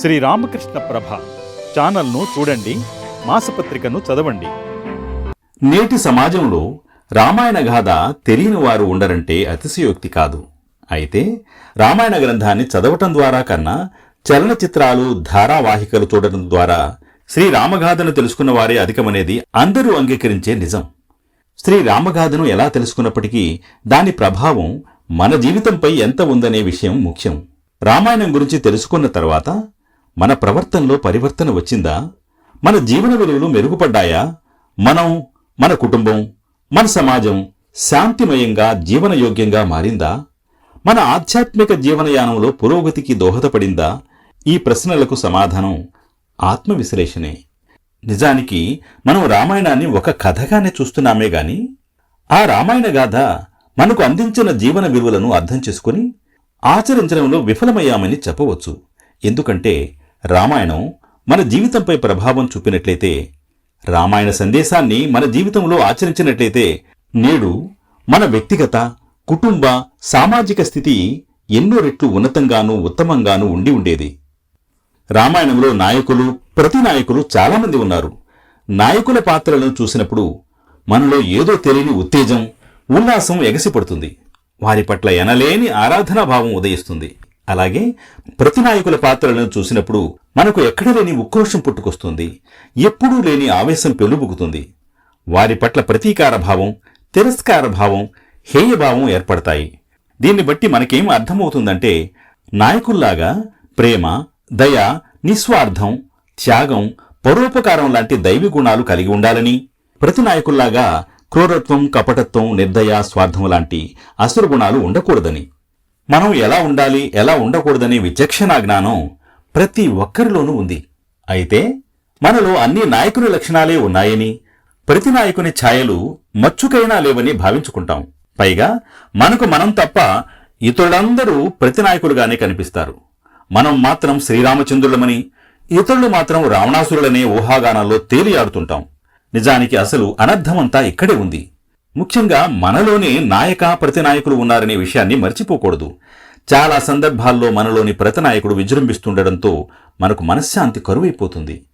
శ్రీ రామకృష్ణ ప్రభ ఛానల్ను చూడండి మాసపత్రికను చదవండి. నేటి సమాజంలో రామాయణ గాథ తెలియని వారు ఉండరంటే అతిశయోక్తి కాదు. అయితే రామాయణ గ్రంథాన్ని చదవటం ద్వారా కన్నా చలనచిత్రాలు ధారావాహికలు చూడటం ద్వారా శ్రీ రామగాథను తెలుసుకున్న వారే అధికమనేది అందరూ అంగీకరించే నిజం. శ్రీ రామగాథను ఎలా తెలుసుకున్నప్పటికీ దాని ప్రభావం మన జీవితంపై ఎంత ఉందనే విషయం ముఖ్యం. రామాయణం గురించి తెలుసుకున్న తర్వాత మన ప్రవర్తనలో పరివర్తన వచ్చిందా? మన జీవన విలువలు మెరుగుపడ్డాయా? మనం మన కుటుంబం మన సమాజం శాంతిమయంగా జీవనయోగ్యంగా మారిందా? మన ఆధ్యాత్మిక జీవనయానంలో పురోగతికి దోహదపడిందా? ఈ ప్రశ్నలకు సమాధానం ఆత్మవిశ్లేషణే. నిజానికి మనం రామాయణాన్ని ఒక కథగానే చూస్తున్నామే గాని ఆ రామాయణ గాథ మనకు అందించిన జీవన విలువలను అర్థం చేసుకుని ఆచరించడంలో విఫలమయ్యామని చెప్పవచ్చు. ఎందుకంటే రామాయణం మన జీవితంపై ప్రభావం చూపినట్లయితే రామాయణ సందేశాన్ని మన జీవితంలో ఆచరించినట్లయితే నేడు మన వ్యక్తిగత కుటుంబ సామాజిక స్థితి ఎన్నో రెట్లు ఉన్నతంగానూ ఉత్తమంగానూ ఉండి ఉండేది. రామాయణంలో నాయకులు ప్రతి నాయకులు చాలామంది ఉన్నారు. నాయకుల పాత్రలను చూసినప్పుడు మనలో ఏదో తెలియని ఉత్తేజం ఉల్లాసం ఎగసిపడుతుంది. వారి పట్ల ఎనలేని ఆరాధనాభావం ఉదయిస్తుంది. అలాగే ప్రతి నాయకుల పాత్రలను చూసినప్పుడు మనకు ఎక్కడ లేని ఉక్రోషం పుట్టుకొస్తుంది ఎప్పుడూ లేని ఆవేశం పెలుబుకుతుంది వారి పట్ల ప్రతీకార భావం తిరస్కార భావం హేయభావం ఏర్పడతాయి. దీన్ని బట్టి మనకేం అర్థమవుతుందంటే నాయకుల్లాగా ప్రేమ దయ నిస్వార్థం త్యాగం పరోపకారం లాంటి దైవి గుణాలు కలిగి ఉండాలని ప్రతి నాయకుల్లాగా క్రూరత్వం కపటత్వం నిర్దయ స్వార్థం లాంటి అసురు గుణాలు ఉండకూడదని. మనం ఎలా ఉండాలి ఎలా ఉండకూడదనే విచక్షణా జ్ఞానం ప్రతి ఒక్కరిలోనూ ఉంది. అయితే మనలో అన్ని నాయకుని లక్షణాలే ఉన్నాయని ప్రతి నాయకుని ఛాయలు మచ్చుకైనా లేవని భావించుకుంటాం. పైగా మనకు మనం తప్ప ఇతరులందరూ ప్రతి నాయకులుగానే కనిపిస్తారు. మనం మాత్రం శ్రీరామచంద్రులమని ఇతరులు మాత్రం రావణాసురులనే ఊహాగానాల్లో తేలియాడుతుంటాం. నిజానికి అసలు అనర్థమంతా ఇక్కడే ఉంది. ముఖ్యంగా మనలోనే నాయక ప్రతినాయకులు ఉన్నారనే విషయాన్ని మర్చిపోకూడదు. చాలా సందర్భాల్లో మనలోని ప్రతినాయకుడు విజృంభిస్తుండటంతో మనకు మనశ్శాంతి కరువైపోతుంది.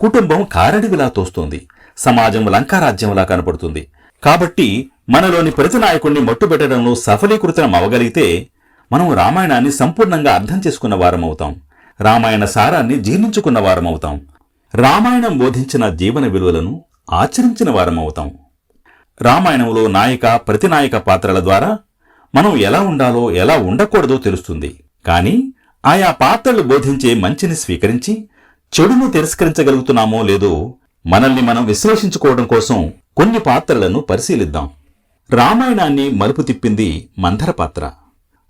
కుటుంబం కారడివిలా తోస్తోంది. సమాజం లంకారాజ్యంలా కనపడుతుంది. కాబట్టి మనలోని ప్రతినాయకుణ్ణి మట్టుబెట్టడంలో సఫలీకృతం అవగలిగితే మనం రామాయణాన్ని సంపూర్ణంగా అర్థం చేసుకున్న వారమవుతాం. రామాయణ సారాన్ని జీర్ణించుకున్న వారమవుతాం. రామాయణం బోధించిన జీవన విలువలను ఆచరించిన వారమవుతాం. రామాయణంలో నాయక ప్రతినాయక పాత్రల ద్వారా మనం ఎలా ఉండాలో ఎలా ఉండకూడదో తెలుస్తుంది. కానీ ఆయా పాత్రలు బోధించే మంచిని స్వీకరించి చెడును తిరస్కరించగలుగుతున్నామో లేదో మనల్ని మనం విశ్లేషించుకోవడం కోసం కొన్ని పాత్రలను పరిశీలిద్దాం. రామాయణాన్ని మలుపు తిప్పింది మందర పాత్ర.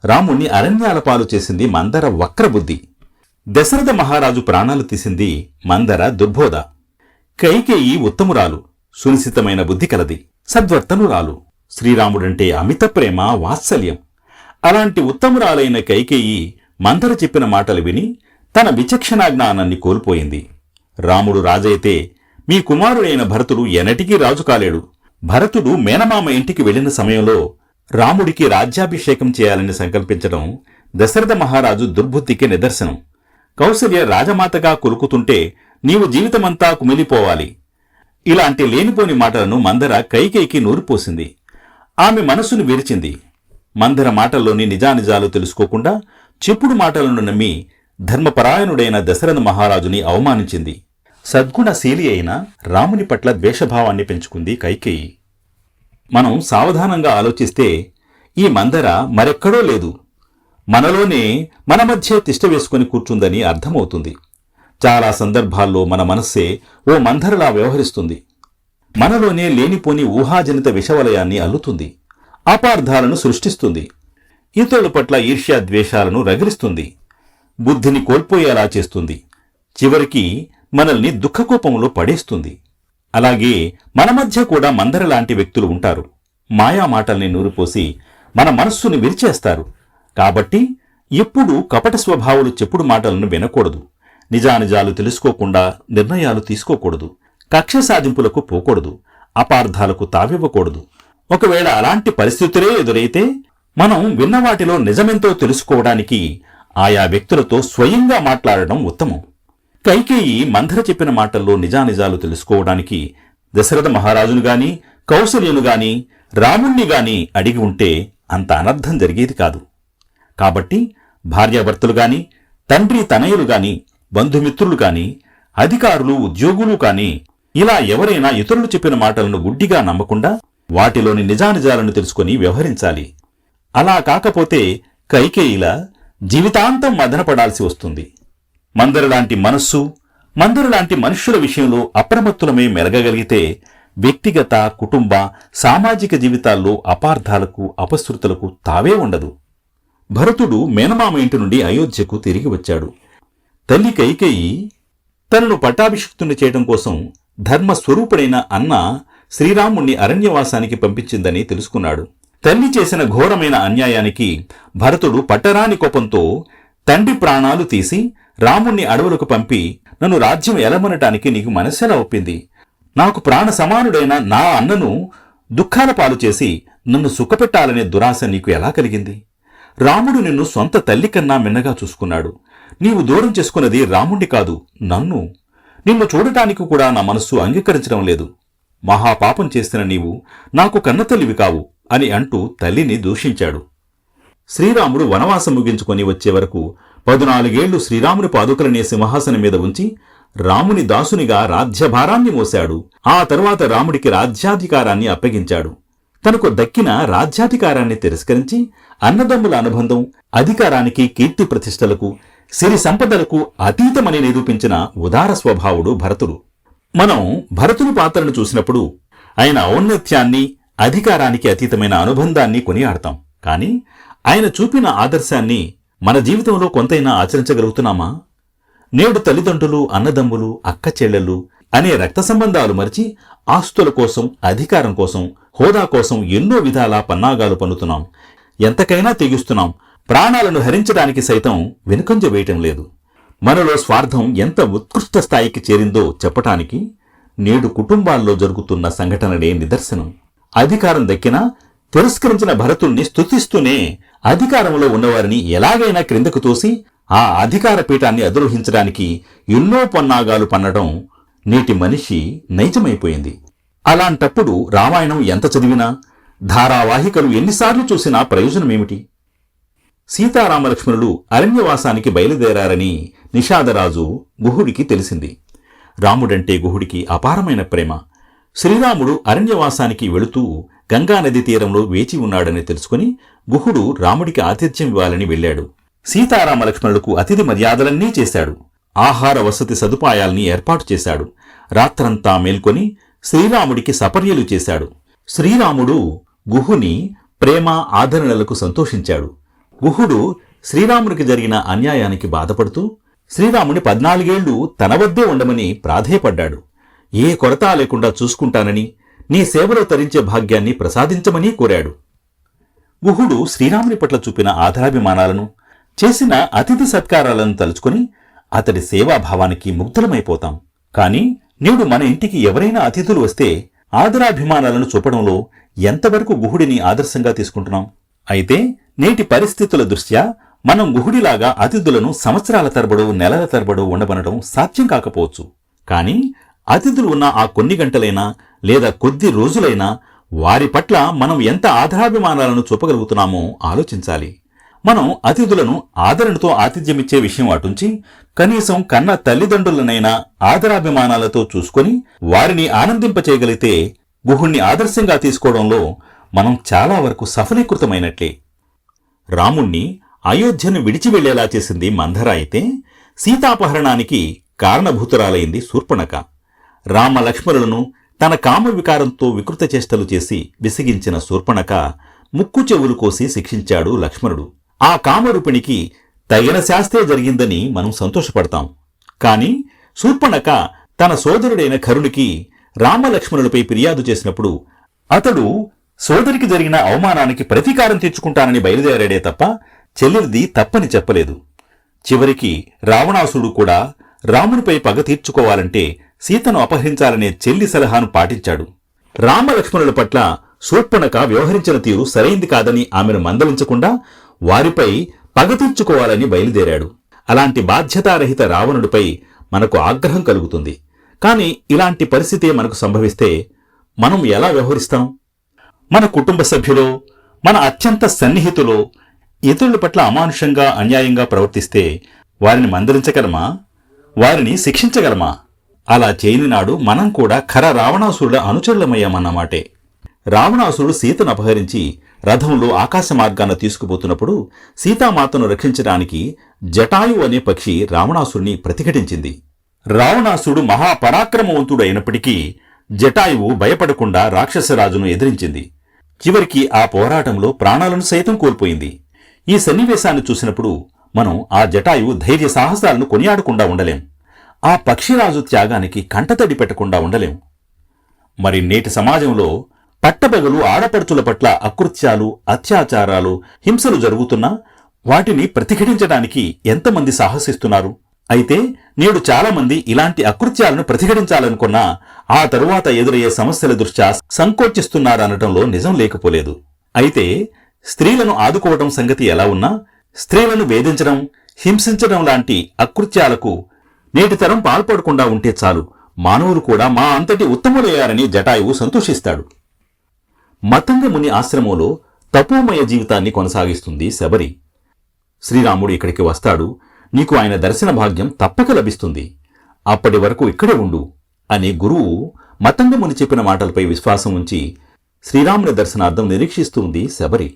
రాముణ్ణి అరణ్యాల పాలు చేసింది మందర వక్రబుద్ధి. దశరథ మహారాజు ప్రాణాలు తీసింది మందర దుర్బోధ. కైకేయి ఉత్తమురాలు. సునిశితమైన బుద్ధి కలది. సద్వర్తనురాలు. శ్రీరాముడంటే అమిత ప్రేమ వాత్సల్యం. అలాంటి ఉత్తమురాలైన కైకేయి మందర చెప్పిన మాటలు విని తన విచక్షణా జ్ఞానాన్ని కోల్పోయింది. రాముడు రాజైతే మీ కుమారుడైన భరతుడు ఎనటికీ రాజు కాలేడు. భరతుడు మేనమామ ఇంటికి వెళ్ళిన సమయంలో రాముడికి రాజ్యాభిషేకం చేయాలని సంకల్పించడం దశరథ మహారాజు దుర్బుద్ధికి నిదర్శనం. కౌసల్య రాజమాతగా కొలుకుతుంటే నీవు జీవితమంతా కుమిలిపోవాలి. ఇలాంటి లేనిపోని మాటలను మందర కైకేయికి నూరిపోసింది ఆమె మనసును విరిచింది. మందర మాటల్లోని నిజానిజాలు తెలుసుకోకుండా చెప్పుడు మాటలను నమ్మి ధర్మపరాయణుడైన దశరథ మహారాజుని అవమానించింది. సద్గుణశీలి అయిన రాముని పట్ల ద్వేషభావాన్ని పెంచుకుంది కైకేయి. మనం సావధానంగా ఆలోచిస్తే ఈ మందర మరెక్కడో లేదు. మనలోనే మన మధ్య తిష్ట వేసుకుని కూర్చుందని అర్థమవుతుంది. చాలా సందర్భాల్లో మన మనస్సే ఓ మంధరలా వ్యవహరిస్తుంది. మనలోనే లేనిపోని ఊహాజనిత విషవలయాన్ని అల్లుతుంది. అపార్థాలను సృష్టిస్తుంది. ఇతరుల పట్ల ఈర్ష్యా ద్వేషాలను రగిలిస్తుంది. బుద్ధిని కోల్పోయేలా చేస్తుంది. చివరికి మనల్ని దుఃఖకోపంలో పడేస్తుంది. అలాగే మన మధ్య కూడా మందర లాంటి వ్యక్తులు ఉంటారు. మాయా మాటల్ని నూరిపోసి మన మనస్సును విరిచేస్తారు. కాబట్టి ఎప్పుడూ కపట స్వభావులు చెప్పుడు మాటలను వినకూడదు. నిజానిజాలు తెలుసుకోకుండా నిర్ణయాలు తీసుకోకూడదు. కక్ష సాధింపులకు పోకూడదు. అపార్థాలకు తావివ్వకూడదు. ఒకవేళ అలాంటి పరిస్థితులే ఎదురైతే మనం విన్న వాటిలో నిజమెంతో తెలుసుకోవడానికి ఆయా వ్యక్తులతో స్వయంగా మాట్లాడడం ఉత్తమం. కైకేయి మంధర చెప్పిన మాటల్లో నిజానిజాలు తెలుసుకోవడానికి దశరథ మహారాజును గాని కౌశల్యును గాని రాముణ్ణి గాని అడిగి ఉంటే అంత అనర్థం జరిగేది కాదు. కాబట్టి భార్యాభర్తలు గాని తండ్రి తనయులు గాని బంధుమిత్రులు కాని అధికారులు ఉద్యోగులు కాని ఇలా ఎవరైనా ఇతరులు చెప్పిన మాటలను గుడ్డిగా నమ్మకుండా వాటిలోని నిజానిజాలను తెలుసుకొని వ్యవహరించాలి. అలా కాకపోతే కైకేయిల జీవితాంతం మదనపడాల్సి వస్తుంది. మందరలాంటి మనస్సు మందరలాంటి మనుష్యుల విషయంలో అప్రమత్తులమే మెరగగలిగితే వ్యక్తిగత కుటుంబ సామాజిక జీవితాల్లో అపార్థాలకు అపశృతులకు తావే ఉండదు. భరతుడు మేనమామ ఇంటి నుండి అయోధ్యకు తిరిగి వచ్చాడు. తల్లి కైకేయి తనను పట్టాభిషిక్తుని చేయడం కోసం ధర్మస్వరూపుడైన అన్న శ్రీరాముణ్ణి అరణ్యవాసానికి పంపించిందని తెలుసుకున్నాడు. తల్లి చేసిన ఘోరమైన అన్యాయానికి భరతుడు పట్టరాని కోపంతో తండ్రి ప్రాణాలు తీసి రాముణ్ణి అడవులకు పంపి నన్ను రాజ్యం ఎలమనటానికి నీకు మనస్సెలా ఒప్పింది? నాకు ప్రాణ సమానుడైన నా అన్నను దుఃఖాల పాలు చేసి నన్ను సుఖపెట్టాలనే దురాశ నీకు ఎలా కలిగింది? రాముడు నిన్ను సొంత తల్లి కన్నా మిన్నగా చూసుకున్నాడు. నీవు దూరం చేసుకున్నది రాముణ్ణి కాదు నన్ను. నిన్ను చూడటానికి కూడా నా మనస్సు అంగీకరించడం లేదు. మహాపాపం చేసిన నీవు నాకు కన్నతల్లివి కావు అని అంటూ తల్లిని దూషించాడు. శ్రీరాముడు వనవాసం ముగించుకొని వచ్చే వరకు పదునాలుగేళ్ళు శ్రీరాముని పాదుకలనే సింహాసనం మీద ఉంచి రాముని దాసునిగా రాజ్యభారాన్ని మోశాడు. ఆ తరువాత రాముడికి రాజ్యాధికారాన్ని అప్పగించాడు. తనకు దక్కిన రాజ్యాధికారాన్ని తిరస్కరించి అన్నదమ్ముల అనుబంధం అధికారానికి కీర్తి ప్రతిష్టలకు సిరి సంపదలకు అతీతమని నిరూపించిన ఉదార స్వభావుడు భరతుడు. మనం భరతుని పాత్రను చూసినప్పుడు ఆయన ఔన్నత్యాన్ని అధికారానికి అతీతమైన అనుబంధాన్ని కొనియాడతాం. కానీ ఆయన చూపిన ఆదర్శాన్ని మన జీవితంలో కొంతైనా ఆచరించగలుగుతున్నామా? నేడు తల్లిదండ్రులు అన్నదమ్ములు అక్క చెల్లెళ్ళు అనే రక్త సంబంధాలు మరిచి ఆస్తుల కోసం అధికారం కోసం హోదా కోసం ఎన్నో విధాల పన్నాగాలు పన్నుతున్నాం. ఎంతకైనా తెగిస్తున్నాం. ప్రాణాలను హరించడానికి సైతం వెనుకంజ వేయటం లేదు. మనలో స్వార్థం ఎంత ఉత్కృష్ట స్థాయికి చేరిందో చెప్పటానికి నేడు కుటుంబాల్లో జరుగుతున్న సంఘటనలే నిదర్శనం. అధికారం దక్కినా తిరస్కరించిన భరతుణ్ణి స్తుతిస్తూనే అధికారంలో ఉన్నవారిని ఎలాగైనా క్రిందకు తోసి ఆ అధికార పీఠాన్ని అధిరోహించడానికి ఎన్నో పన్నాగాలు పన్నడం నేటి మనిషి నైజమైపోయింది. అలాంటప్పుడు రామాయణం ఎంత చదివినా ధారావాహికలు ఎన్నిసార్లు చూసినా ప్రయోజనమేమిటి? సీతారామలక్ష్మణులు అరణ్యవాసానికి బయలుదేరారని నిషాదరాజు గుహుడికి తెలిసింది. రాముడంటే గుహుడికి అపారమైన ప్రేమ. శ్రీరాముడు అరణ్యవాసానికి వెళుతూ గంగానది తీరంలో వేచి ఉన్నాడని తెలుసుకుని గుహుడు రాముడికి ఆతిథ్యం ఇవ్వాలని వెళ్ళాడు. సీతారామలక్ష్మణులకు అతిథి మర్యాదలన్నీ చేశాడు. ఆహార వసతి సదుపాయాల్ని ఏర్పాటు చేశాడు. రాత్రంతా మేల్కొని శ్రీరాముడికి సపర్యలు చేశాడు. శ్రీరాముడు గుహుని ప్రేమ ఆదరణలకు సంతోషించాడు. గుహుడు శ్రీరాముడికి జరిగిన అన్యాయానికి బాధపడుతూ శ్రీరాముని పద్నాలుగేళ్ళు తన వద్దే ఉండమని ప్రాధేయపడ్డాడు. ఏ కొరత లేకుండా చూసుకుంటానని నీ సేవలో తరించే భాగ్యాన్ని ప్రసాదించమని కోరాడు. గుహుడు శ్రీరాముని పట్ల చూపిన ఆధారాభిమానాలను చేసిన అతిథి సత్కారాలను తలుచుకుని అతడి సేవాభావానికి ముగ్ధులమైపోతాం. కాని నేడు మన ఇంటికి ఎవరైనా అతిథులు వస్తే ఆదరాభిమానాలను చూపడంలో ఎంతవరకు గుహుడిని ఆదర్శంగా తీసుకుంటున్నాం? అయితే నేటి పరిస్థితుల దృష్ట్యా మనం గుహుడిలాగా అతిథులను సంవత్సరాల తరబడు నెలల తరబడు ఉండబనడం సాధ్యం కాకపోవచ్చు. కానీ అతిథులు ఉన్న ఆ కొన్ని గంటలైనా లేదా కొద్ది రోజులైనా వారి పట్ల మనం ఎంత ఆదరాభిమానాలను చూపగలుగుతున్నామో ఆలోచించాలి. మనం అతిథులను ఆదరణతో ఆతిథ్యమిచ్చే విషయం అటుంచి కనీసం కన్న తల్లిదండ్రులనైనా ఆదరాభిమానాలతో చూసుకొని వారిని ఆనందింపచేయగలిగితే గుహుణ్ణి ఆదర్శంగా తీసుకోవడంలో మనం చాలా వరకు సఫలీకృతమైనట్లే. రాముణ్ణి అయోధ్యను విడిచి వెళ్ళేలా చేసింది మంధర అయితే సీతాపహరణానికి కారణభూతురాలైంది శూర్పణక. రామ లక్ష్మణులను తన కామ వికారంతో వికృత చేష్టలు చేసి విసిగించిన శూర్పణక ముక్కు చెవులు కోసి శిక్షించాడు లక్ష్మణుడు. ఆ కామరూపిణికి తగిన శాస్తే జరిగిందని మనం సంతోషపడతాం. కాని శూర్పణక తన సోదరుడైన కరుణికి రామలక్ష్మణులపై ఫిర్యాదు చేసినప్పుడు అతడు సోదరికి జరిగిన అవమానానికి ప్రతీకారం తెచ్చుకుంటానని బయలుదేరాడే తప్ప చెల్లెలిది తప్పని చెప్పలేదు. చివరికి రావణాసుడు కూడా రామునిపై పగ తీర్చుకోవాలంటే సీతను అపహరించాలనే చెల్లి సలహాను పాటించాడు. రామలక్ష్మణుల పట్ల శూర్పణక వ్యవహరించిన తీరు సరైంది కాదని ఆమెను మందలించకుండా వారిపై పగ తీర్చుకోవాలని బయలుదేరాడు. అలాంటి బాధ్యతారహిత రావణుడిపై మనకు ఆగ్రహం కలుగుతుంది. కానీ ఇలాంటి పరిస్థితి మనకు సంభవిస్తే మనం ఎలా వ్యవహరిస్తాం? మన కుటుంబ సభ్యులో మన అత్యంత సన్నిహితులో ఇతరుల పట్ల అమానుషంగా అన్యాయంగా ప్రవర్తిస్తే వారిని మందలించగలమా? వారిని శిక్షించగలమా? అలా చేయని నాడు మనం కూడా ఖర రావణాసురుల అనుచరులమయ్యామన్నమాటే. రావణాసురుడు సీతను అపహరించి రథంలో ఆకాశ మార్గాన తీసుకుపోతున్నప్పుడు సీతామాతను రక్షించడానికి జటాయు అనే పక్షి రావణాసురుని ప్రతిఘటించింది. రావణాసురుడు మహాపరాక్రమవంతుడు అయినప్పటికీ జటాయువు భయపడకుండా రాక్షసరాజును ఎదిరించింది. చివరికి ఆ పోరాటంలో ప్రాణాలను సైతం కోల్పోయింది. ఈ సన్నివేశాన్ని చూసినప్పుడు మనం ఆ జటాయువు ధైర్య సాహసాలను కొనియాడకుండా ఉండలేం. ఆ పక్షిరాజు త్యాగానికి కంటతడి పెట్టకుండా ఉండలేం. మరి నేటి సమాజంలో పట్టబగలు ఆడపడుచుల పట్ల అకృత్యాలు అత్యాచారాలు హింసలు జరుగుతున్నా వాటిని ప్రతిఘటించడానికి ఎంతమంది సాహసిస్తున్నారు? అయితే నేడు చాలా మంది ఇలాంటి అకృత్యాలను ప్రతిఘటించాలనుకున్నా ఆ తరువాత ఎదురయ్యే సమస్యల దృష్ట్యా సంకోచిస్తున్నారనటంలో నిజం లేకపోలేదు. అయితే స్త్రీలను ఆదుకోవటం సంగతి ఎలా ఉన్నా స్త్రీలను వేధించడం హింసించడం లాంటి అకృత్యాలకు నేటి తరం పాల్పడకుండా ఉంటే చాలు. మానవులు కూడా మా అంతటి ఉత్తములయ్యారని జటాయువు సంతోషిస్తాడు. మతంగ ముని ఆశ్రమంలో తపోమయ జీవితాన్ని కొనసాగిస్తుంది శబరి. శ్రీరాముడు ఇక్కడికి వస్తాడు. నీకు ఆయన దర్శన భాగ్యం తప్పక లభిస్తుంది. అప్పటి వరకు ఇక్కడే ఉండు అని గురువు మతంగముని చెప్పిన మాటలపై విశ్వాసం ఉంచి శ్రీరాముని దర్శనార్థం నిరీక్షిస్తుంది శబరి.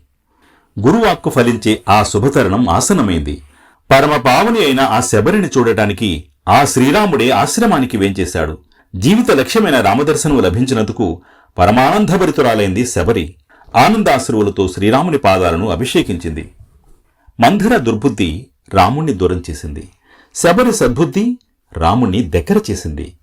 గురువాక్కు ఫలించే ఆ శుభతరుణం ఆసనమైంది. పరమపావని అయిన ఆ శబరిని చూడటానికి ఆ శ్రీరాముడే ఆశ్రమానికి వేంచేశాడు. జీవిత లక్ష్యమైన రామదర్శనం లభించినందుకు పరమానందభరితురాలైంది శబరి. ఆనందాశ్రువులతో శ్రీరాముని పాదాలను అభిషేకించింది. మంధర దుర్బుద్ధి రాముణ్ణి దూరం చేసింది. శబరి సద్బుద్ధి రాముణ్ణి దగ్గర చేసింది.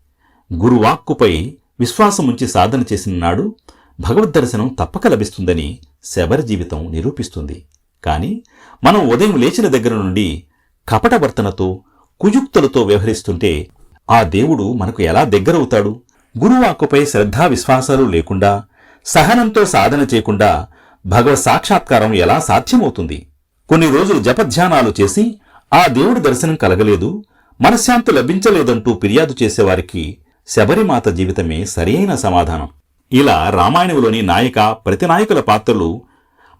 గురువాక్కుపై విశ్వాసముంచి సాధన చేసిన నాడు భగవద్దర్శనం తప్పక లభిస్తుందని శబరి జీవితం నిరూపిస్తుంది. కాని మనం ఉదయం లేచిన దగ్గర నుండి కపటవర్తనతో కుయుక్తులతో వ్యవహరిస్తుంటే ఆ దేవుడు మనకు ఎలా దగ్గరవుతాడు? గురువాక్కుపై శ్రద్ధా విశ్వాసాలు లేకుండా సహనంతో సాధన చేయకుండా భగవత్ సాక్షాత్కారం ఎలా సాధ్యమవుతుంది? కొన్ని రోజులు జపధ్యానాలు చేసి ఆ దేవుడి దర్శనం కలగలేదు మనశ్శాంతి లభించలేదంటూ ఫిర్యాదు చేసేవారికి శబరిమాత జీవితమే సరియైన సమాధానం. ఇలా రామాయణంలోని నాయక ప్రతినాయకుల పాత్రలు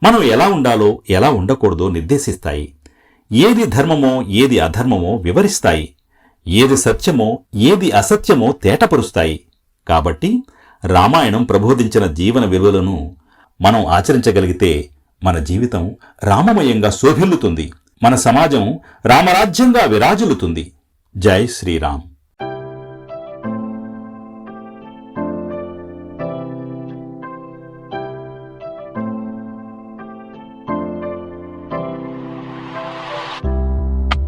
మనం ఎలా ఉండాలో ఎలా ఉండకూడదో నిర్దేశిస్తాయి. ఏది ధర్మమో ఏది అధర్మమో వివరిస్తాయి. ఏది సత్యమో ఏది అసత్యమో తేటపరుస్తాయి. కాబట్టి రామాయణం ప్రబోధించిన జీవన విలువలను మనం ఆచరించగలిగితే మన జీవితం రామమయంగా శోభిల్లుతుంది. మన సమాజం రామరాజ్యంగా విరాజిల్లుతుంది. జై శ్రీరామ్.